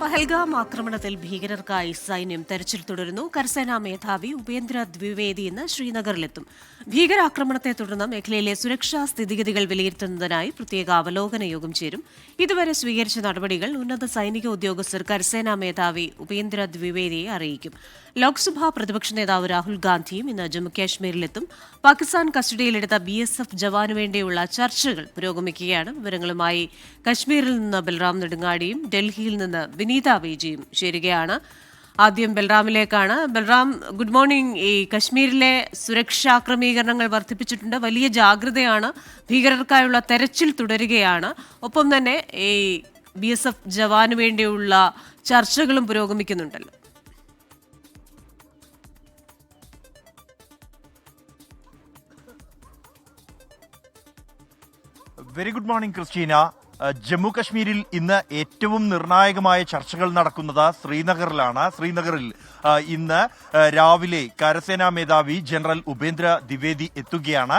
പഹൽഗാം ആക്രമണത്തിൽ ഭീകരർക്കായി സൈന്യം തെരച്ചിൽ തുടരുന്നു. കരസേനാ മേധാവി ഉപേന്ദ്ര ദ്വിവേദി ഇന്ന് ശ്രീനഗറിലെത്തും. ഭീകരാക്രമണത്തെ തുടർന്ന് മേഖലയിലെ സുരക്ഷാ സ്ഥിതിഗതികൾ വിലയിരുത്തുന്നതിനായി പ്രത്യേക അവലോകന യോഗം ചേരും. ഇതുവരെ സ്വീകരിച്ച നടപടികൾ ഉന്നത സൈനിക ഉദ്യോഗസ്ഥർ കരസേനാ മേധാവി ഉപേന്ദ്ര ദ്വിവേദിയെ അറിയിക്കും. ലോക്സഭാ പ്രതിപക്ഷ നേതാവ് രാഹുൽ ഗാന്ധിയും ഇന്ന് ജമ്മുകാശ്മീരിലെത്തും. പാകിസ്ഥാൻ കസ്റ്റഡിയിലെടുത്ത ബി എസ് എഫ് ജവാനു വേണ്ടിയുള്ള ചർച്ചകൾ പുരോഗമിക്കുകയാണ്. വിവരങ്ങളുമായി കശ്മീരിൽ നിന്ന് ബൽറാം നെടുങ്ങാടിയും ഡൽഹിയിൽ നിന്ന് വിനീത വേജിയും ചേരുകയാണ്. ആദ്യം ബൽറാമിലേക്കാണ്. Balram good morning. ഈ കശ്മീരിലെ സുരക്ഷാ ക്രമീകരണങ്ങൾ വർദ്ധിപ്പിച്ചിട്ടുണ്ട്. വലിയ ജാഗ്രതയാണ്. ഭീകരർക്കായുള്ള തെരച്ചിൽ തുടരുകയാണ്. ഒപ്പം തന്നെ ഈ ബി എസ് എഫ് ജവാനു വേണ്ടിയുള്ള ചർച്ചകളും പുരോഗമിക്കുന്നുണ്ടല്ലോ. Very good morning Christina Jammu കശ്മീരിൽ ഇന്ന് ഏറ്റവും നിർണായകമായ ചർച്ചകൾ നടക്കുന്നത് ശ്രീനഗറിലാണ്. ശ്രീനഗറിൽ ഇന്ന് അഹ് രാവിലെ കരസേനാ മേധാവി ജനറൽ ഉപേന്ദ്ര ദ്വിവേദി എത്തുകയാണ്.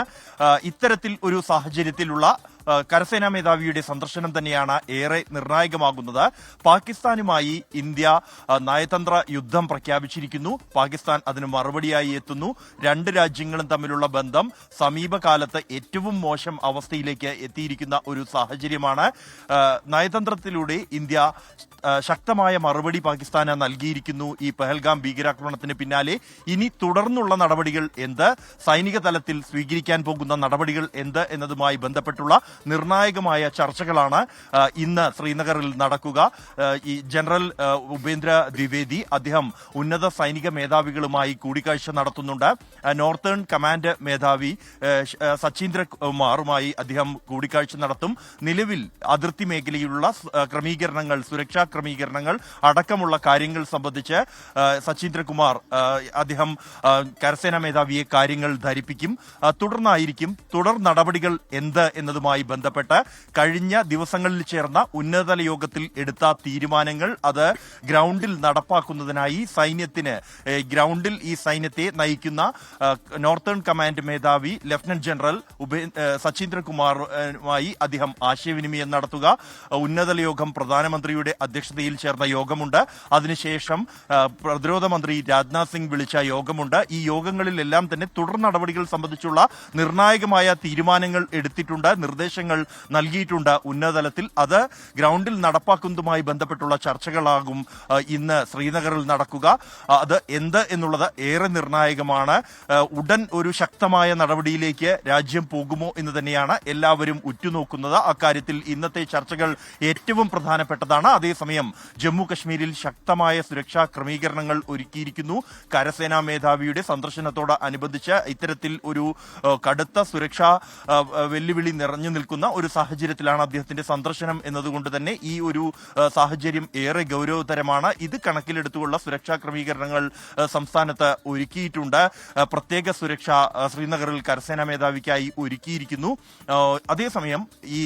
ഇത്തരത്തിൽ ഒരു സാഹചര്യത്തിലുള്ള കരസേനാ മേധാവിയുടെ സന്ദർശനം തന്നെയാണ് ഏറെ നിർണായകമാകുന്നത്. പാകിസ്ഥാനുമായി ഇന്ത്യ നയതന്ത്ര യുദ്ധം പ്രഖ്യാപിച്ചിരിക്കുന്നു. പാകിസ്ഥാൻ അതിന് മറുപടിയായി എത്തുന്നു. രണ്ട് രാജ്യങ്ങളും തമ്മിലുള്ള ബന്ധം സമീപകാലത്ത് ഏറ്റവും മോശം അവസ്ഥയിലേക്ക് എത്തിയിരിക്കുന്ന ഒരു സാഹചര്യമാണ്. നയതന്ത്രത്തിലൂടെ ഇന്ത്യ ശക്തമായ മറുപടി പാകിസ്ഥാന് നൽകിയിരിക്കുന്നു ഈ പെഹൽഗാം ഭീകരാക്രമണത്തിന് പിന്നാലെ. ഇനി തുടർന്നുള്ള നടപടികൾ എന്ത്? സൈനിക തലത്തിൽ സ്വീകരിക്കാൻ പോകുന്ന നടപടികൾ എന്ത്? എന്നതുമായി ബന്ധപ്പെട്ടുള്ള നിർണായകമായ ചർച്ചകളാണ് ഇന്ന് ശ്രീനഗറിൽ നടക്കുക. ഈ ജനറൽ ഉപേന്ദ്ര ദ്വിവേദി അദ്ദേഹം ഉന്നത സൈനിക മേധാവികളുമായി കൂടിക്കാഴ്ച നടത്തുന്നുണ്ട്. നോർത്തേൺ കമാൻഡ് മേധാവി സച്ചീന്ദ്ര കുമാറുമായി അദ്ദേഹം കൂടിക്കാഴ്ച നടത്തും. നിലവിൽ അതിർത്തി മേഖലയിലുള്ള ക്രമീകരണങ്ങൾ സുരക്ഷാ ക്രമീകരണങ്ങൾ അടക്കമുള്ള കാര്യങ്ങൾ സംബന്ധിച്ച് സച്ചീന്ദ്രകുമാർ അദ്ദേഹം കരസേനാ മേധാവിയെ കാര്യങ്ങൾ ധരിപ്പിക്കും. തുടർന്നായിരിക്കും തുടർ നടപടികൾ എന്ത് എന്നതുമായി ബന്ധപ്പെട്ട് കഴിഞ്ഞ ദിവസങ്ങളിൽ ചേർന്ന ഉന്നതതല യോഗത്തിൽ എടുത്ത തീരുമാനങ്ങൾ അത് ഗ്രൗണ്ടിൽ നടപ്പാക്കുന്നതിനായി സൈന്യത്തിന് ഗ്രൗണ്ടിൽ ഈ സൈന്യത്തെ നയിക്കുന്ന നോർത്തേൺ കമാൻഡ് മേധാവി ലഫ്റ്റനന്റ് ജനറൽ ഉപേ സച്ചീന്ദ്രകുമാറുമായി അദ്ദേഹം ആശയവിനിമയം നടത്തുക. ഉന്നതതല യോഗം പ്രധാനമന്ത്രിയുടെ അധ്യക്ഷതയിൽ ചേർന്ന യോഗമുണ്ട്. അതിനുശേഷം പ്രതിരോധ മന്ത്രി രാജ്നാഥ് സിംഗ് വിളിച്ച യോഗമുണ്ട്. ഈ യോഗങ്ങളിലെല്ലാം തന്നെ തുടർ നടപടികൾ സംബന്ധിച്ചുള്ള നിർണായകമായ തീരുമാനങ്ങൾ എടുത്തിട്ടുണ്ട്. നിർദ്ദേശങ്ങൾ നൽകിയിട്ടുണ്ട് ഉന്നതതലത്തിൽ. അത് ഗ്രൗണ്ടിൽ നടപ്പാക്കുന്നതുമായി ബന്ധപ്പെട്ടുള്ള ചർച്ചകളാകും ഇന്ന് ശ്രീനഗറിൽ നടക്കുക. അത് എന്ത് എന്നുള്ളത് ഏറെ നിർണായകമാണ്. ഉടൻ ഒരു ശക്തമായ നടപടിയിലേക്ക് രാജ്യം പോകുമോ എന്ന് തന്നെയാണ് എല്ലാവരും ഉറ്റുനോക്കുന്നത്. അക്കാര്യത്തിൽ ഇന്നത്തെ ചർച്ചകൾ ഏറ്റവും പ്രധാനപ്പെട്ടതാണ്. അതേസമയം ജമ്മു കശ്മീരിൽ ശക്തമായ സുരക്ഷാ ക്രമീകരണങ്ങൾ ഒരുക്കിയിരിക്കുന്നു. കരസേനാ മേധാവിയുടെ സന്ദർശനത്തോട് അനുബന്ധിച്ച് ഇത്തരത്തിൽ ഒരു കടുത്ത സുരക്ഷാ വെല്ലുവിളി നിറഞ്ഞു നിൽക്കുന്ന ഒരു സാഹചര്യത്തിലാണ് അദ്ദേഹത്തിന്റെ സന്ദർശനം എന്നതുകൊണ്ട് തന്നെ ഈ ഒരു സാഹചര്യം ഏറെ ഗൗരവതരമാണ്. ഇത് കണക്കിലെടുത്തുള്ള സുരക്ഷാ ക്രമീകരണങ്ങൾ സംസ്ഥാനത്ത് ഒരുക്കിയിട്ടുണ്ട്. പ്രത്യേക സുരക്ഷ ശ്രീനഗറിൽ കരസേനാ മേധാവിക്കായി ഒരുക്കിയിരിക്കുന്നു. അതേസമയം ഈ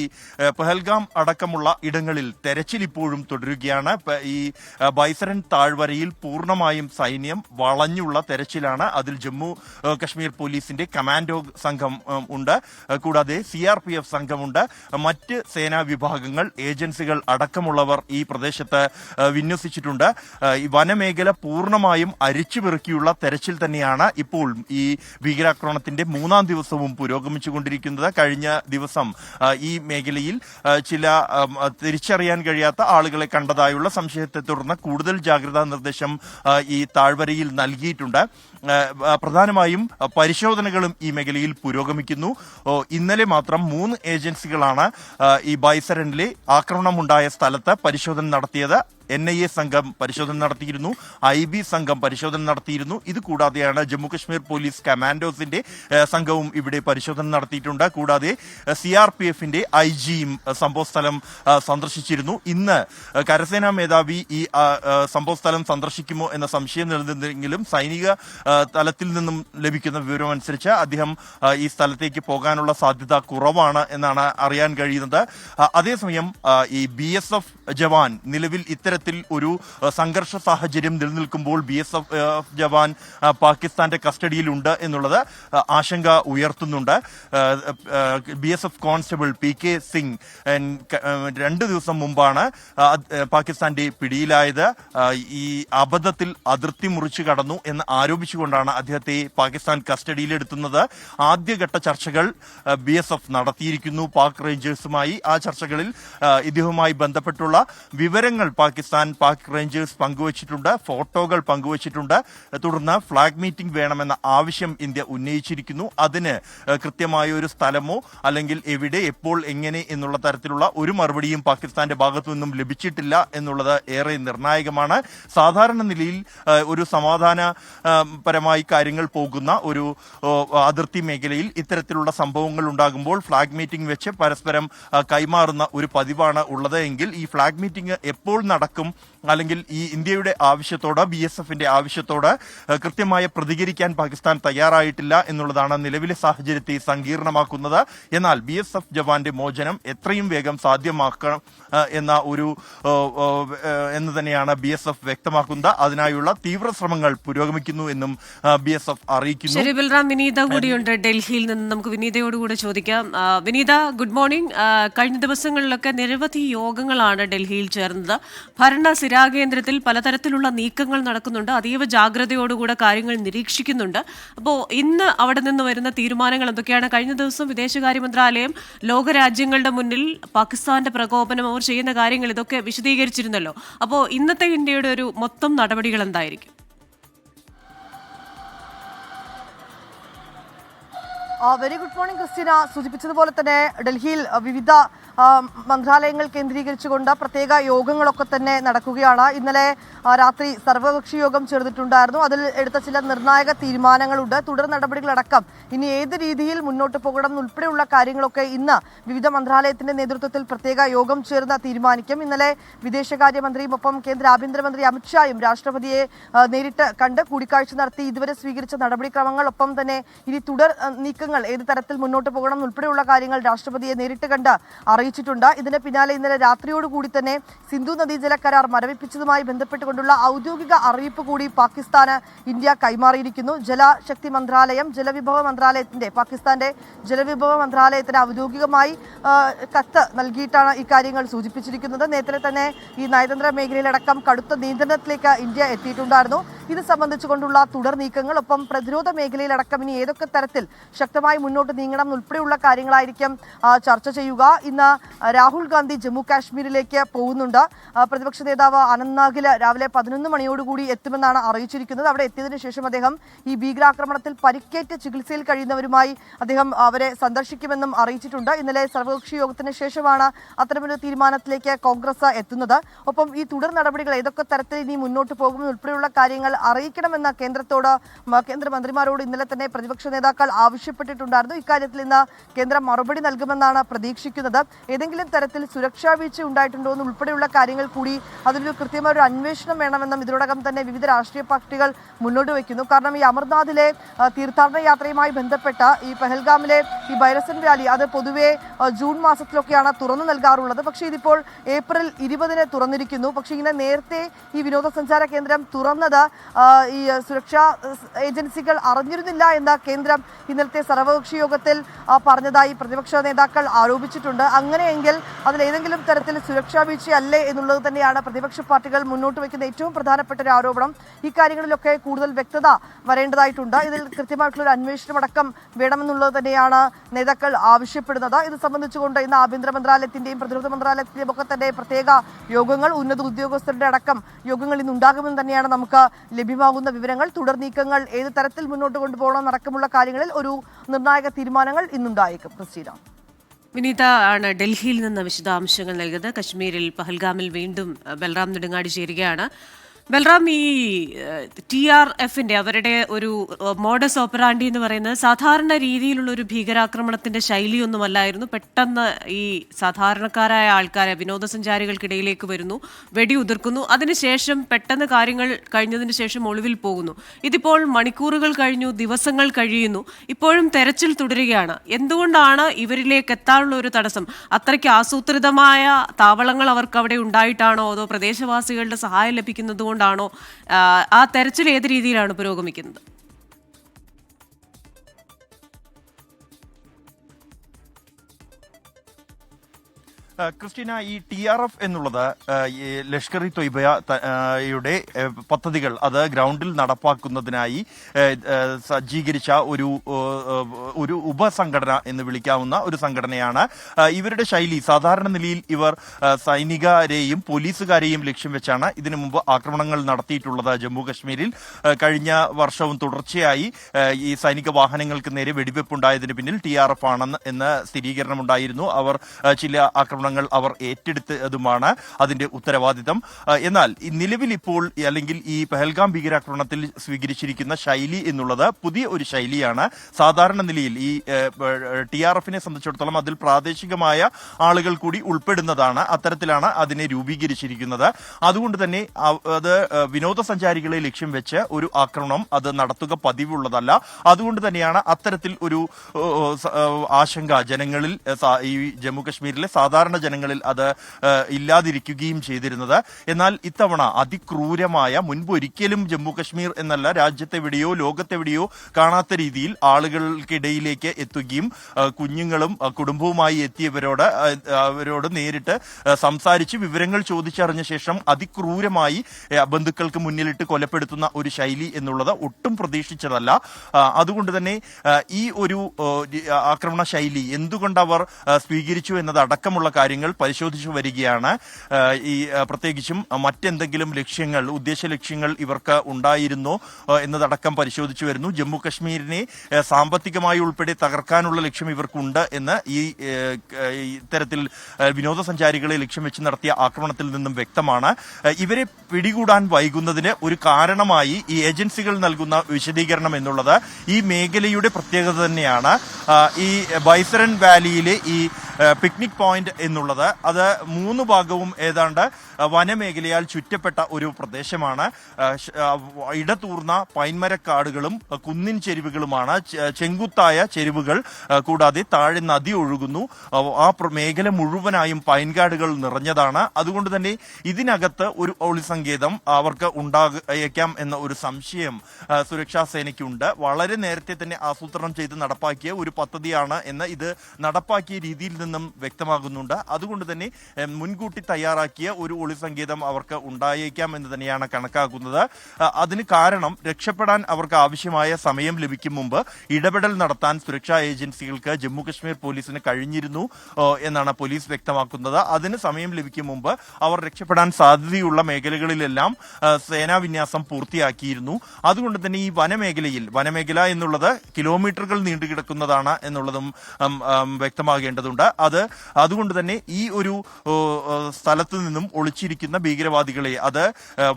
പെഹൽഗാം അടക്കമുള്ള ഇടങ്ങളിൽ തെരച്ചിൽ ഇപ്പോഴും തുടരുകയാണ്. ഈ ബൈസരൻ താഴ്വരയിൽ പൂർണമായും സൈന്യം വളഞ്ഞുള്ള തെരച്ചിലാണ്. അതിൽ ജമ്മു കശ്മീർ പോലീസിന്റെ കമാൻഡോ സംഘം ഉണ്ട്. കൂടാതെ സി ആർ പി എഫ് സംഘമുണ്ട് മറ്റ് സേനാ വിഭാഗങ്ങൾ ഏജൻസികൾ അടക്കമുള്ളവർ ഈ പ്രദേശത്ത് വിന്യസിച്ചിട്ടുണ്ട്. വനമേഖല പൂർണമായും അരിച്ചുപെറുക്കിയുള്ള തെരച്ചിൽ തന്നെയാണ് ഇപ്പോൾ ഈ ഭീകരാക്രമണത്തിന്റെ മൂന്നാം ദിവസവും പുരോഗമിച്ചുകൊണ്ടിരിക്കുന്നത്. കഴിഞ്ഞ ദിവസം ഈ മേഖലയിൽ ചില തിരിച്ചറിയാൻ കഴിയാത്ത ആളുകളെ കണ്ടതായുള്ള സംശയത്തെ തുടർന്ന് കൂടുതൽ ജാഗ്രതാ നിർദ്ദേശം ഈ താഴ്വരയിൽ നൽകിയിട്ടുണ്ട്. പ്രധാനമായും പരിശോധനകളും ഈ മേഖലയിൽ പുരോഗമിക്കുന്നു. ഇന്നലെ മാത്രം മൂന്ന് ഏജൻസികളാണ് ഈ ബൈസരനിലെ ആക്രമണമുണ്ടായ സ്ഥലത്ത് പരിശോധന നടത്തിയത്. എൻ ഐ എ സംഘം പരിശോധന നടത്തിയിരുന്നു ഐ ബി സംഘം പരിശോധന നടത്തിയിരുന്നു. ഇത് കൂടാതെയാണ് ജമ്മു കശ്മീർ പോലീസ് കമാൻഡോസിന്റെ സംഘവും ഇവിടെ പരിശോധന നടത്തിയിട്ടുണ്ട്. കൂടാതെ സി ആർ പി എഫിന്റെ ഐ ജിയും സംഭവസ്ഥലം സ്ഥലം സന്ദർശിച്ചിരുന്നു. ഇന്ന് കരസേനാ മേധാവി ഈ സംഭവ സ്ഥലം സന്ദർശിക്കുമോ എന്ന സംശയം നിലനിന്നെങ്കിലും സൈനിക തലത്തിൽ നിന്നും ലഭിക്കുന്ന വിവരം അനുസരിച്ച് അദ്ദേഹം ഈ സ്ഥലത്തേക്ക് പോകാനുള്ള സാധ്യത കുറവാണ് എന്നാണ് അറിയാൻ കഴിയുന്നത്. അതേസമയം ഈ ബി എസ് എഫ് ജവാൻ നിലവിൽ ഇത്തരത്തിൽ ഇത്തരത്തിൽ ഒരു സംഘർഷ സാഹചര്യം നിലനിൽക്കുമ്പോൾ ബി എസ് എഫ് ജവാൻ പാകിസ്ഥാന്റെ കസ്റ്റഡിയിലുണ്ട് എന്നുള്ളത് ആശങ്ക ഉയർത്തുന്നുണ്ട്. B S F constable P K Singh രണ്ട് ദിവസം മുമ്പാണ് പാകിസ്ഥാന്റെ പിടിയിലായത്. ഈ അബദ്ധത്തിൽ അതിർത്തി മുറിച്ചു കടന്നു എന്ന് ആരോപിച്ചുകൊണ്ടാണ് അദ്ദേഹത്തെ പാകിസ്ഥാൻ കസ്റ്റഡിയിലെടുത്തുന്നത്. ആദ്യഘട്ട ചർച്ചകൾ ബി എസ് എഫ് നടത്തിയിരിക്കുന്നു. പാക് റേഞ്ചേഴ്സുമായി ആ ചർച്ചകളിൽ ഇദ്ദേഹവുമായി ബന്ധപ്പെട്ടുള്ള വിവരങ്ങൾ പാകിസ്ഥാൻ പാക് റേഞ്ചേഴ്സ് പങ്കുവച്ചിട്ടുണ്ട് ഫോട്ടോകൾ പങ്കുവച്ചിട്ടുണ്ട്. തുടർന്ന് ഫ്ളാഗ് മീറ്റിംഗ് വേണമെന്ന ആവശ്യം ഇന്ത്യ ഉന്നയിച്ചിരിക്കുന്നു. അതിന് കൃത്യമായ ഒരു സ്ഥലമോ അല്ലെങ്കിൽ എവിടെ എപ്പോൾ എങ്ങനെ എന്നുള്ള തരത്തിലുള്ള ഒരു മറുപടിയും പാകിസ്ഥാന്റെ ഭാഗത്തു നിന്നും ലഭിച്ചിട്ടില്ല എന്നുള്ളത് ഏറെ നിർണായകമാണ്. സാധാരണ നിലയിൽ ഒരു സമാധാന പരമായി കാര്യങ്ങൾ പോകുന്ന ഒരു അതിർത്തി മേഖലയിൽ ഇത്തരത്തിലുള്ള സംഭവങ്ങൾ ഉണ്ടാകുമ്പോൾ ഫ്ളാഗ് മീറ്റിംഗ് വെച്ച് പരസ്പരം കൈമാറുന്ന ഒരു പതിവാണ് ഉള്ളത്. എങ്കിൽ ഈ ഫ്ളാഗ് മീറ്റിംഗ് എപ്പോൾ നടക്കും നടക്കും അല്ലെങ്കിൽ ഈ ഇന്ത്യയുടെ ആവശ്യത്തോട് ബി എസ് എഫിന്റെ ആവശ്യത്തോട് കൃത്യമായി പ്രതികരിക്കാൻ പാകിസ്ഥാൻ തയ്യാറായിട്ടില്ല എന്നുള്ളതാണ് നിലവിലെ സാഹചര്യത്തെ സങ്കീർണമാക്കുന്നത്. എന്നാൽ ബി എസ് എഫ് ജവാന്റെ മോചനം എത്രയും വേഗം സാധ്യമാക്കണം എന്ന ഒരു എന്ന് തന്നെയാണ് ബി എസ് എഫ് വ്യക്തമാക്കുന്നത്. അതിനായുള്ള തീവ്ര ശ്രമങ്ങൾ പുരോഗമിക്കുന്നു എന്നും ബി എസ് എഫ് അറിയിക്കുന്നു. ശരി ബൽറാം വിനീത കൂടിയുണ്ട് ഡൽഹിയിൽ നിന്ന്. നമുക്ക് വിനീതയോട് കൂടെ ചോദിക്കാം. വിനീത ഗുഡ് മോർണിംഗ് കഴിഞ്ഞ ദിവസങ്ങളിലൊക്കെ നിരവധി യോഗങ്ങളാണ് ഡൽഹിയിൽ ചേർന്നത്. ഭരണ സ്ഥിരാകേന്ദ്രത്തിൽ പലതരത്തിലുള്ള നീക്കങ്ങൾ നടക്കുന്നുണ്ട്. അതീവ ജാഗ്രതയോടുകൂടെ കാര്യങ്ങൾ നിരീക്ഷിക്കുന്നുണ്ട്. അപ്പോൾ ഇന്ന് അവിടെ നിന്ന് വരുന്ന തീരുമാനങ്ങൾ എന്തൊക്കെയാണ്? കഴിഞ്ഞ ദിവസം വിദേശകാര്യ മന്ത്രാലയം ലോകരാജ്യങ്ങളുടെ മുന്നിൽ പാകിസ്ഥാന്റെ പ്രകോപനം അവർ ചെയ്യുന്ന കാര്യങ്ങൾ ഇതൊക്കെ വിശദീകരിച്ചിരുന്നല്ലോ. അപ്പോൾ ഇന്നത്തെ ഇന്ത്യയുടെ ഒരു മൊത്തം നടപടികൾ എന്തായിരിക്കും? Very good morning Christina. സൂചിപ്പിച്ചതുപോലെ തന്നെ ഡൽഹിയിൽ വിവിധ മന്ത്രാലയങ്ങൾ കേന്ദ്രീകരിച്ചുകൊണ്ട് പ്രത്യേക യോഗങ്ങളൊക്കെ തന്നെ നടക്കുകയാണ്. ഇന്നലെ രാത്രി സർവകക്ഷി യോഗം ചേർന്നിട്ടുണ്ടായിരുന്നു. അതിൽ എടുത്ത ചില നിർണായക തീരുമാനങ്ങളുണ്ട്. തുടർ നടപടികളടക്കം ഇനി ഏത് രീതിയിൽ മുന്നോട്ട് പോകണം ഉൾപ്പെടെയുള്ള കാര്യങ്ങളൊക്കെ ഇന്ന് വിവിധ മന്ത്രാലയത്തിന്റെ നേതൃത്വത്തിൽ പ്രത്യേക യോഗം ചേർന്ന് തീരുമാനിക്കും. ഇന്നലെ വിദേശകാര്യമന്ത്രിയും ഒപ്പം കേന്ദ്ര ആഭ്യന്തരമന്ത്രി അമിത്ഷായും രാഷ്ട്രപതിയെ നേരിട്ട് കണ്ട് കൂടിക്കാഴ്ച നടത്തി ഇതുവരെ സ്വീകരിച്ച നടപടിക്രമങ്ങൾ ഒപ്പം തന്നെ ഇനി തുടർ ആ, നീക്കങ്ങൾ ഏത് തരത്തിൽ മുന്നോട്ട് പോകണം ഉൾപ്പെടെയുള്ള കാര്യങ്ങൾ രാഷ്ട്രപതിയെ നേരിട്ട് കണ്ട് അറിയിച്ചിട്ടുണ്ട്. ഇതിന് പിന്നാലെ ഇന്നലെ രാത്രിയോടുകൂടി തന്നെ സിന്ധു നദീജല കരാർ മരവിപ്പിച്ചതുമായി ബന്ധപ്പെട്ടുകൊണ്ടുള്ള ഔദ്യോഗിക അറിയിപ്പ് കൂടി പാകിസ്ഥാന് ഇന്ത്യ കൈമാറിയിരിക്കുന്നു. ജലശക്തി മന്ത്രാലയം ജലവിഭവ മന്ത്രാലയത്തിന്റെ പാകിസ്ഥാന്റെ ജലവിഭവ മന്ത്രാലയത്തിന് ഔദ്യോഗികമായി കത്ത് നൽകിയിട്ടാണ് ഇക്കാര്യങ്ങൾ സൂചിപ്പിച്ചിരിക്കുന്നത്. നേരത്തെ തന്നെ ഈ നയതന്ത്ര മേഖലയിലടക്കം കടുത്ത നിയന്ത്രണത്തിലേക്ക് ഇന്ത്യ എത്തിയിട്ടുണ്ടായിരുന്നു. ഇത് സംബന്ധിച്ചുകൊണ്ടുള്ള തുടർ നീക്കങ്ങൾ ഒപ്പം പ്രതിരോധ മേഖലയിലടക്കം ഇനി ഏതൊക്കെ തരത്തിൽ ശക്തമായി മുന്നോട്ട് നീങ്ങണം ഉൾപ്പെടെയുള്ള കാര്യങ്ങളായിരിക്കും ചർച്ച ചെയ്യുക. ഇന്ന് രാഹുൽ ഗാന്ധി ജമ്മു കാശ്മീരിലേക്ക് പോകുന്നുണ്ട്. പ്രതിപക്ഷ നേതാവ് അനന്ത്നാഗിൽ രാവിലെ പതിനൊന്ന് മണിയോടുകൂടി എത്തുമെന്നാണ് അറിയിച്ചിരിക്കുന്നത്. അവിടെ എത്തിയതിനു ശേഷം അദ്ദേഹം ഈ ഭീകരാക്രമണത്തിൽ പരിക്കേറ്റ് ചികിത്സയിൽ കഴിയുന്നവരുമായി അദ്ദേഹം അവരെ സന്ദർശിക്കുമെന്നും അറിയിച്ചിട്ടുണ്ട്. ഇന്നലെ സർവകക്ഷി യോഗത്തിന് ശേഷമാണ് അത്തരമൊരു തീരുമാനത്തിലേക്ക് കോൺഗ്രസ് എത്തുന്നത്. ഒപ്പം ഈ തുടർ നടപടികൾ ഏതൊക്കെ തരത്തിൽ ഇനി മുന്നോട്ട് പോകുമെന്ന് ഉൾപ്പെടെയുള്ള കാര്യങ്ങൾ അറിയിക്കണമെന്ന കേന്ദ്രത്തോട് കേന്ദ്രമന്ത്രിമാരോട് ഇന്നലെ തന്നെ പ്രതിപക്ഷ നേതാക്കൾ ആവശ്യപ്പെട്ടിട്ടുണ്ടായിരുന്നു ഇക്കാര്യത്തിൽ ഇന്ന് കേന്ദ്രം മറുപടി നൽകുമെന്നാണ് പ്രതീക്ഷിക്കുന്നത്. ഏതെങ്കിലും തരത്തിൽ സുരക്ഷാ വീഴ്ച ഉണ്ടായിട്ടുണ്ടോ എന്ന് ഉൾപ്പെടെയുള്ള കാര്യങ്ങൾ കൂടി അതിലൊരു കൃത്യമായ ഒരു അന്വേഷണം വേണമെന്നും ഇതിനോടകം തന്നെ വിവിധ രാഷ്ട്രീയ പാർട്ടികൾ മുന്നോട്ട് വയ്ക്കുന്നു. കാരണം ഈ അമർനാഥിലെ തീർത്ഥാടന യാത്രയുമായി ബന്ധപ്പെട്ട ഈ പെഹൽഗാമിലെ ഈ ബൈറസൻ വാലി അത് പൊതുവെ ജൂൺ മാസത്തിലൊക്കെയാണ് തുറന്നു നൽകാറുള്ളത്. പക്ഷേ ഇതിപ്പോൾ ഏപ്രിൽ ഇരുപതിന് തുറന്നിരിക്കുന്നു. പക്ഷേ ഇങ്ങനെ നേരത്തെ ഈ വിനോദസഞ്ചാര കേന്ദ്രം തുറന്നത് ഈ സുരക്ഷാ ഏജൻസികൾ അറിഞ്ഞിരുന്നില്ല എന്ന് കേന്ദ്രം ഇന്നലത്തെ സർവകക്ഷി യോഗത്തിൽ പറഞ്ഞതായി പ്രതിപക്ഷ നേതാക്കൾ ആരോപിച്ചിട്ടുണ്ട്. അങ്ങനെയെങ്കിൽ അതിലേതെങ്കിലും തരത്തിൽ സുരക്ഷാ വീഴ്ചയല്ലേ എന്നുള്ളത് തന്നെയാണ് പ്രതിപക്ഷ പാർട്ടികൾ മുന്നോട്ട് വയ്ക്കുന്ന ഏറ്റവും പ്രധാനപ്പെട്ട ഒരു ആരോപണം. ഇക്കാര്യങ്ങളിലൊക്കെ കൂടുതൽ വ്യക്തത വരേണ്ടതായിട്ടുണ്ട്. ഇതിൽ കൃത്യമായിട്ടുള്ള ഒരു അന്വേഷണം അടക്കം വേണമെന്നുള്ളത് തന്നെയാണ് നേതാക്കൾ ആവശ്യപ്പെടുന്നത്. ഇത് സംബന്ധിച്ചുകൊണ്ട് ഇന്ന് ആഭ്യന്തര മന്ത്രാലയത്തിന്റെയും പ്രതിരോധ മന്ത്രാലയത്തിന്റെയും ഒക്കെ തന്നെ പ്രത്യേക യോഗങ്ങൾ ഉന്നത ഉദ്യോഗസ്ഥരുടെ അടക്കം യോഗങ്ങൾ ഇന്ന് ഉണ്ടാകുമെന്ന് തന്നെയാണ് നമുക്ക് ലഭ്യമാകുന്ന വിവരങ്ങൾ. തുടർ നീക്കങ്ങൾ ഏത് തരത്തിൽ മുന്നോട്ട് കൊണ്ടുപോകണം അടക്കമുള്ള കാര്യങ്ങളിൽ ഒരു നിർണായക തീരുമാനങ്ങൾ ഇന്നുണ്ടായേക്കും. ക്രിസ്റ്റീന വിനീത ആണ് ഡൽഹിയിൽ നിന്ന് വിശദാംശങ്ങൾ നൽകുന്നത്. കശ്മീരിൽ പഹൽഗാമിൽ വീണ്ടും ബൽറാം നെടുങ്ങാടി ചേരുകയാണ്. ബൽറാം ഈ ടി ആർ എഫിന്റെ അവരുടെ ഒരു മോഡസ് ഓപ്പറാണ്ടി എന്ന് പറയുന്നത് സാധാരണ രീതിയിലുള്ള ഒരു ഭീകരാക്രമണത്തിന്റെ ശൈലിയൊന്നുമല്ലായിരുന്നു. പെട്ടെന്ന് ഈ സാധാരണക്കാരായ ആൾക്കാരെ വിനോദസഞ്ചാരികൾക്കിടയിലേക്ക് വരുന്നു വെടി ഉതിർക്കുന്നു. അതിനുശേഷം പെട്ടെന്ന് കാര്യങ്ങൾ കഴിഞ്ഞതിന് ശേഷം ഒളിവിൽ പോകുന്നു. ഇതിപ്പോൾ മണിക്കൂറുകൾ കഴിഞ്ഞു ദിവസങ്ങൾ കഴിയുന്നു. ഇപ്പോഴും തെരച്ചിൽ തുടരുകയാണ്. എന്തുകൊണ്ടാണ് ഇവരിലേക്ക് എത്താനുള്ള ഒരു തടസ്സം? അത്രയ്ക്ക് ആസൂത്രിതമായ താവളങ്ങൾ അവർക്ക് അവിടെ ഉണ്ടായിട്ടാണോ? അതോ പ്രദേശവാസികളുടെ സഹായം ലഭിക്കുന്നത് കൊണ്ടാണോ ആ, തെരച്ചിൽ ഏത് രീതിയിലാണ് പുരോഗമിക്കുന്നത്? ക്രിസ്റ്റീന ഈ ടി ആർ എഫ് എന്നുള്ളത് ലഷ്കർ ഇ തൊയ്ബ ത- ആ, യുടെ ഏ, പദ്ധതികൾ അത് ഗ്രൗണ്ടിൽ നടപ്പാക്കുന്നതിനായി സജ്ജീകരിച്ച ഒരു ഒരു ഉപസംഘടന എന്ന് വിളിക്കാവുന്ന ഒരു സംഘടനയാണ് ഇവരുടെ ശൈലി. സാധാരണ നിലയിൽ ഇവർ സൈനികരെയും പോലീസുകാരെയും ലക്ഷ്യം വെച്ചാണ് ഇതിനു മുമ്പ് ആക്രമണങ്ങൾ നടത്തിയിട്ടുള്ളത് ജമ്മു കശ്മീരിൽ കഴിഞ്ഞ വർഷവും തുടർച്ചയായി ഈ സൈനിക വാഹനങ്ങൾക്ക് നേരെ വെടിവെപ്പുണ്ടായതിന് പിന്നിൽ ടി ആർ എഫ് ആണെന്ന് എന്ന സ്ഥിരീകരണമുണ്ടായിരുന്നു. അവർ ചില ചില ആക്രമണങ്ങൾ അവർ ഏറ്റെടുത്തതുമാണ് അതിന്റെ ഉത്തരവാദിത്തം. എന്നാൽ നിലവിൽ ഇപ്പോൾ അല്ലെങ്കിൽ ഈ പെഹൽഗാം ഭീകരാക്രമണത്തിൽ സ്വീകരിച്ചിരിക്കുന്ന ശൈലി എന്നുള്ളത് പുതിയ ഒരു ശൈലിയാണ്. സാധാരണ നിലയിൽ ഈ ടി ആർ എഫിനെ സംബന്ധിച്ചിടത്തോളം അതിൽ പ്രാദേശികമായ ആളുകൾ കൂടി ഉൾപ്പെടുന്നതാണ്. അത്തരത്തിലാണ് അതിനെ രൂപീകരിച്ചിരിക്കുന്നത്. അതുകൊണ്ട് തന്നെ അത് വിനോദസഞ്ചാരികളെ ലക്ഷ്യം വെച്ച് ഒരു ആക്രമണം അത് നടത്തുക പതിവുള്ളതല്ല. അതുകൊണ്ട് തന്നെയാണ് അത്തരത്തിൽ ഒരു ആശങ്ക ജനങ്ങളിൽ ഈ ജമ്മു കശ്മീരിലെ സാധാരണ ജനങ്ങളിൽ അത് ഇല്ലാതിരിക്കുകയും ചെയ്തിരുന്നത്. എന്നാൽ ഇത്തവണ അതിക്രൂരമായ മുൻപ് ഒരിക്കലും ജമ്മു കശ്മീർ എന്നല്ല രാജ്യത്തെവിടെയോ ലോകത്തെവിടെയോ കാണാത്ത രീതിയിൽ ആളുകൾക്കിടയിലേക്ക് എത്തുകയും കുഞ്ഞുങ്ങളും കുടുംബവുമായി എത്തിയവരോട് അവരോട് നേരിട്ട് സംസാരിച്ച് വിവരങ്ങൾ ചോദിച്ചറിഞ്ഞ ശേഷം അതിക്രൂരമായി ബന്ധുക്കൾക്ക് മുന്നിലിട്ട് കൊലപ്പെടുത്തുന്ന ഒരു ശൈലി എന്നുള്ളത് ഒട്ടും പ്രതീക്ഷിച്ചതല്ല. അതുകൊണ്ട് തന്നെ ഈ ഒരു ആക്രമണ ശൈലി എന്തുകൊണ്ട് അവർ സ്വീകരിച്ചു സ്വീകരിച്ചു എന്നതടക്കമുള്ള കാര്യങ്ങൾ പരിശോധിച്ചു വരികയാണ്. ഈ പ്രത്യേകിച്ചും മറ്റെന്തെങ്കിലും ലക്ഷ്യങ്ങൾ ഉദ്ദേശ ലക്ഷ്യങ്ങൾ ഇവർക്ക് ഉണ്ടായിരുന്നോ എന്നതടക്കം പരിശോധിച്ചു വരുന്നു. ജമ്മു കശ്മീരിനെ സാമ്പത്തികമായി ഉൾപ്പെടെ തകർക്കാനുള്ള ലക്ഷ്യം ഇവർക്കുണ്ട് എന്ന് ഈ ഇത്തരത്തിൽ വിനോദസഞ്ചാരികളെ ലക്ഷ്യം വെച്ച് നടത്തിയ ആക്രമണത്തിൽ നിന്നും വ്യക്തമാണ്. ഇവരെ പിടികൂടാൻ വൈകുന്നതിന് ഒരു കാരണമായി ഈ ഏജൻസികൾ നൽകുന്ന വിശദീകരണം എന്നുള്ളത് ഈ മേഖലയുടെ പ്രത്യേകത തന്നെയാണ്. ഈ ബൈസറൻ വാലിയിലെ ഈ പിക്നിക് പോയിന്റ് എന്നുള്ളത്. അത് മൂന്ന് ഭാഗവും ഏതാണ്ട് വനമേഖലയാൽ ചുറ്റപ്പെട്ട ഒരു പ്രദേശമാണ്. ഇടതൂർന്ന പൈൻമരക്കാടുകളും കുന്നിൻ ചെരുവുകളുമാണ്. ചെങ്കുത്തായ ചെരുവുകൾ കൂടാതെ താഴെ നദി ഒഴുകുന്നു. ആ, മേഖല മുഴുവനായും പൈൻകാടുകൾ നിറഞ്ഞതാണ്. അതുകൊണ്ട് തന്നെ ഇതിനകത്ത് ഒരു ഒളിസങ്കേതം അവർക്ക് ഉണ്ടായേക്കാം എന്ന ഒരു സംശയം സുരക്ഷാ സേനയ്ക്കുണ്ട്. വളരെ നേരത്തെ തന്നെ ആസൂത്രണം ചെയ്ത് നടപ്പാക്കിയ ഒരു പദ്ധതിയാണ് എന്ന് ഇത് നടപ്പാക്കിയ രീതിയിൽ നിന്നും വ്യക്തമാകുന്നുണ്ട്. അതുകൊണ്ട് തന്നെ മുൻകൂട്ടി തയ്യാറാക്കിയ ഒരു ഒളി സംഗീതം അവർക്ക് ഉണ്ടായേക്കാം എന്ന് തന്നെയാണ് കണക്കാക്കുന്നത്. അതിന് കാരണം രക്ഷപ്പെടാൻ അവർക്ക് ആവശ്യമായ സമയം ലഭിക്കും മുമ്പ് ഇടപെടൽ നടത്താൻ സുരക്ഷാ ഏജൻസികൾക്ക് ജമ്മു കശ്മീർ പോലീസിന് കഴിഞ്ഞിരുന്നു എന്നാണ് പോലീസ് വ്യക്തമാക്കുന്നത്. അതിന് സമയം ലഭിക്കും മുമ്പ് അവർ രക്ഷപ്പെടാൻ സാധ്യതയുള്ള മേഖലകളിലെല്ലാം സേനാ സേനാവിന്യാസം പൂർത്തിയാക്കിയിരുന്നു. അതുകൊണ്ട് തന്നെ ഈ വനമേഖലയിൽ വനമേഖല എന്നുള്ളത് കിലോമീറ്ററുകൾ നീണ്ടു കിടക്കുന്നതാണ് എന്നുള്ളതും വ്യക്തമാകേണ്ടതുണ്ട്. അത് അതുകൊണ്ട് തന്നെ ഈ ഒരു സ്ഥലത്ത് നിന്നും ഒളിച്ചിരിക്കുന്ന ഭീകരവാദികളെ അത്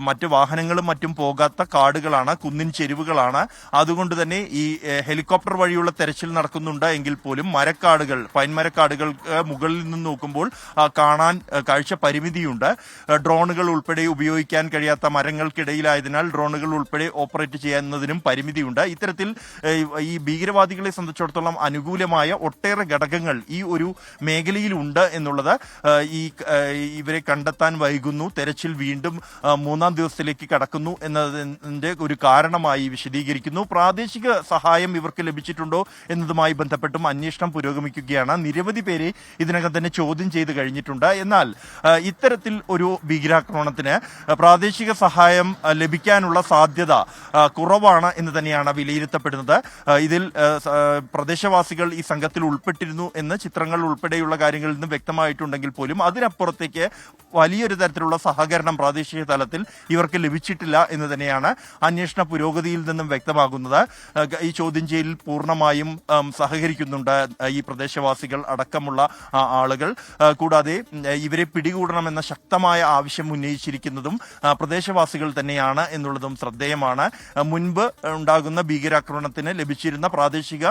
മറ്റ് വാഹനങ്ങളും മറ്റും പോകാത്ത കാടുകളാണ് കുന്നിൻ ചെരുവുകളാണ്. അതുകൊണ്ട് തന്നെ ഈ ഹെലികോപ്റ്റർ വഴിയുള്ള തെരച്ചിൽ നടക്കുന്നുണ്ട് എങ്കിൽ പോലും മരക്കാടുകൾ പൈൻ മരക്കാടുകൾ മുകളിൽ നിന്ന് നോക്കുമ്പോൾ കാണാൻ കാഴ്ച പരിമിതിയുണ്ട്. ഡ്രോണുകൾ ഉൾപ്പെടെ ഉപയോഗിക്കാൻ കഴിയാത്ത മരങ്ങൾക്കിടയിലായതിനാൽ ഡ്രോണുകൾ ഉൾപ്പെടെ ഓപ്പറേറ്റ് ചെയ്യുന്നതിനും പരിമിതിയുണ്ട്. ഇത്തരത്തിൽ ഈ ഭീകരവാദികളെ സംബന്ധിച്ചിടത്തോളം അനുകൂലമായ ഒട്ടേറെ ഘടകങ്ങൾ ഈ ഒരു മേഖലയിലുണ്ട് എന്നുള്ളത് ഈ ഇവരെ കണ്ടെത്താൻ വൈകുന്നു തെരച്ചിൽ വീണ്ടും മൂന്നാം ദിവസത്തിലേക്ക് കടക്കുന്നു എന്നതിന്റെ ഒരു കാരണമായി വിശദീകരിക്കുന്നു. പ്രാദേശിക സഹായം ഇവർക്ക് ലഭിച്ചിട്ടുണ്ടോ എന്നതുമായി ബന്ധപ്പെട്ടും അന്വേഷണം പുരോഗമിക്കുകയാണ്. നിരവധി പേരെ ഇതിനകം തന്നെ ചോദ്യം ചെയ്ത് കഴിഞ്ഞിട്ടുണ്ട്. എന്നാൽ ഇത്തരത്തിൽ ഒരു ഭീകരാക്രമണത്തിന് പ്രാദേശിക സഹായം ലഭിക്കാനുള്ള സാധ്യത കുറവാണ് എന്ന് തന്നെയാണ് വിലയിരുത്തപ്പെടുന്നത്. ഇതിൽ പ്രദേശവാസികൾ ഈ സംഘത്തിൽ ഉൾപ്പെട്ടിരുന്നു എന്ന് ചിത്രങ്ങൾ ഉൾപ്പെടെയുള്ള കാര്യങ്ങളിൽ നിന്നും വ്യക്തമായിട്ടുണ്ടെങ്കിൽ പോലും അതിനപ്പുറത്തേക്ക് വലിയൊരു തരത്തിലുള്ള സഹകരണം പ്രാദേശിക തലത്തിൽ ഇവർക്ക് ലഭിച്ചിട്ടില്ല എന്ന് തന്നെയാണ് അന്വേഷണ പുരോഗതിയിൽ നിന്നും വ്യക്തമാകുന്നത്. ഈ ചോദ്യം ചെയ്യലിൽ പൂർണമായും സഹകരിക്കുന്നുണ്ട് ഈ പ്രദേശവാസികൾ അടക്കമുള്ള ആളുകൾ. കൂടാതെ ഇവരെ പിടികൂടണമെന്ന ശക്തമായ ആവശ്യം ഉന്നയിച്ചിരിക്കുന്നതും പ്രദേശവാസികൾ തന്നെയാണ് എന്നുള്ളതും ശ്രദ്ധേയമാണ്. മുൻപ് ഉണ്ടാകുന്ന ഭീകരാക്രമണത്തിന് ലഭിച്ചിരുന്ന പ്രാദേശിക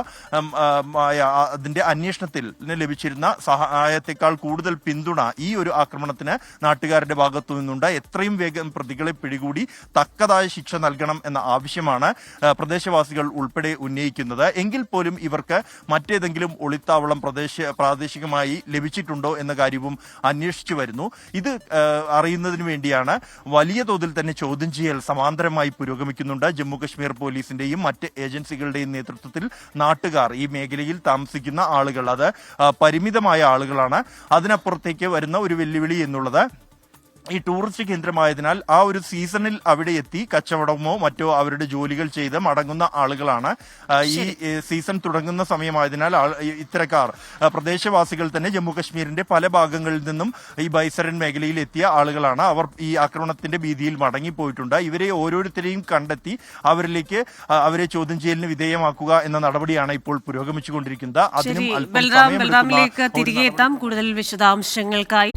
അതിന്റെ അന്വേഷണത്തിൽ ലഭിച്ചിരുന്ന സഹായത്തെക്കാൾ കൂടുതൽ പിന്തുണ ഈ ഒരു ആക്രമണത്തിന് നാട്ടുകാരുടെ ഭാഗത്തു നിന്നുണ്ട്. എത്രയും വേഗം പ്രതികളെ പിടികൂടി തക്കതായ ശിക്ഷ നൽകണം എന്ന ആവശ്യമാണ് പ്രദേശവാസികൾ ഉൾപ്പെടെ ഉന്നയിക്കുന്നത്. എങ്കിൽ പോലും ഇവർക്ക് മറ്റേതെങ്കിലും ഒളിത്താവളം പ്രദേശ പ്രാദേശികമായി ലഭിച്ചിട്ടുണ്ടോ എന്ന കാര്യവും അന്വേഷിച്ചു വരുന്നു. ഇത് അറിയുന്നതിന് വേണ്ടിയാണ് വലിയ തോതിൽ തന്നെ ചോദ്യം ചെയ്യൽ സമാന്തരമായി പുരോഗമിക്കുന്നുണ്ട്. ജമ്മുകശ്മീർ പോലീസിന്റെയും മറ്റ് ഏജൻസികളുടെയും നേതൃത്വത്തിൽ നാട്ടുകാർ ഈ മേഖലയിൽ താമസിക്കുന്ന ആളുകൾ. അത് ആ, പരിമിതമായ ആളുകളാണ്. അതിനപ്പുറത്തേക്ക് വരുന്ന ഒരു വെല്ലുവിളി എന്നുള്ളത് ഈ ടൂറിസ്റ്റ് കേന്ദ്രമായതിനാൽ ആ ഒരു സീസണിൽ അവിടെ എത്തി കച്ചവടമോ മറ്റോ അവരുടെ ജോലികൾ ചെയ്ത് മടങ്ങുന്ന ആളുകളാണ്. ഈ സീസൺ തുടങ്ങുന്ന സമയമായതിനാൽ ഇത്തരക്കാർ പ്രദേശവാസികൾ തന്നെ ജമ്മു കശ്മീരിന്റെ പല ഭാഗങ്ങളിൽ നിന്നും ഈ ബൈസരൻ മേഖലയിൽ എത്തിയ ആളുകളാണ്. അവർ ഈ ആക്രമണത്തിന്റെ ഭീതിയിൽ മടങ്ങിപ്പോയിട്ടുണ്ട്. ഇവരെ ഓരോരുത്തരെയും കണ്ടെത്തി അവരിലേക്ക് അവരെ ചോദ്യം ചെയ്യലിന് വിധേയമാക്കുക എന്ന നടപടിയാണ് ഇപ്പോൾ പുരോഗമിച്ചുകൊണ്ടിരിക്കുന്നത്. അതിനും ബൽറാമിലേക്ക് തിരികെ എത്താം. കൂടുതൽ വിശദാംശങ്ങൾക്കായി